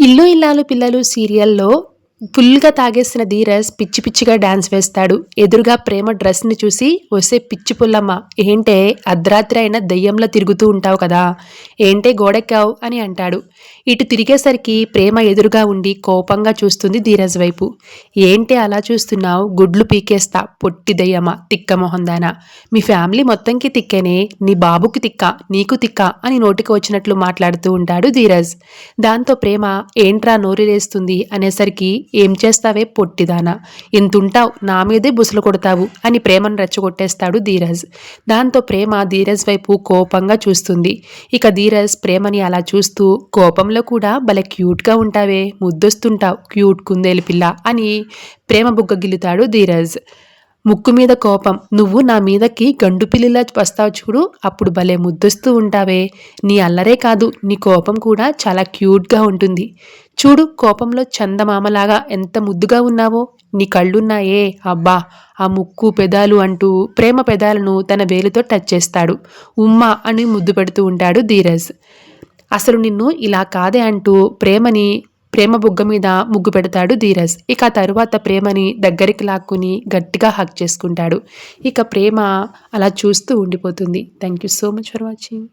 ఇల్లు ఇల్లాలు పిల్లలు సీరియల్లో ఫుల్గా తాగేసిన ధీరజ్ పిచ్చి పిచ్చిగా డాన్స్ వేస్తాడు. ఎదురుగా ప్రేమ డ్రెస్ని చూసి వస్తే పిచ్చి పుల్లమ్మ ఏంటే అర్ధరాత్రి అయినా దెయ్యంలో తిరుగుతూ ఉంటావు కదా? ఏంటే గోడెక్కావు? అని అంటాడు. ఇటు తిరిగేసరికి ప్రేమ ఎదురుగా ఉండి కోపంగా చూస్తుంది ధీరజ్ వైపు. ఏంటి అలా చూస్తున్నావు? గుడ్లు పీకేస్తా పొట్టి దయ్యమ్మ తిక్క మొహందానా? మీ ఫ్యామిలీ మొత్తంకి తిక్కేనే? నీ బాబుకి తిక్క నీకు తిక్క? అని నోటికి వచ్చినట్లు మాట్లాడుతూ ఉంటాడు ధీరజ్. దాంతో ప్రేమ ఏంట్రా నోరిరేస్తుంది అనేసరికి ఏం చేస్తావే పొట్టిదానా? ఇంతుంటావు నా మీదే బుసలు కొడతావు అని ప్రేమను రెచ్చగొట్టేస్తాడు ధీరజ్. దాంతో ప్రేమ ధీరజ్ వైపు కోపంగా చూస్తుంది. ఇక ధీరజ్ ప్రేమని అలా చూస్తూ కోపంలో కూడా భలే క్యూట్గా ఉంటావే ముద్దొస్తుంటావు క్యూట్ కుందేలు పిల్ల అని ప్రేమ బుగ్గ గిల్లుతాడు ధీరజ్. ముక్కు మీద కోపం. నువ్వు నా మీదకి గండు పిల్లిలా వస్తావు చూడు. అప్పుడు భలే ముద్దొస్తూ ఉంటావే. నీ అల్లరే కాదు నీ కోపం కూడా చాలా క్యూట్గా ఉంటుంది. చూడు కోపంలో చందమామలాగా ఎంత ముద్దుగా ఉన్నావో. నీ కళ్ళున్నాయే. అబ్బా ఆ ముక్కు పెదాలు అంటూ ప్రేమ పెదాలను తన వేలుతో టచ్ చేస్తాడు. ఉమ్మా అని ముద్దు పెడుతూ ఉంటాడు ధీరజ్. అసలు నిన్ను ఇలా కాదే అంటూ ప్రేమని ప్రేమ బుగ్గ మీద ముగ్గు పెడతాడు ధీరజ్. ఇక తరువాత ప్రేమని దగ్గరికి లాక్కుని గట్టిగా హక్ చేసుకుంటాడు. ఇక ప్రేమ అలా చూస్తూ ఉండిపోతుంది. Thank you so much for watching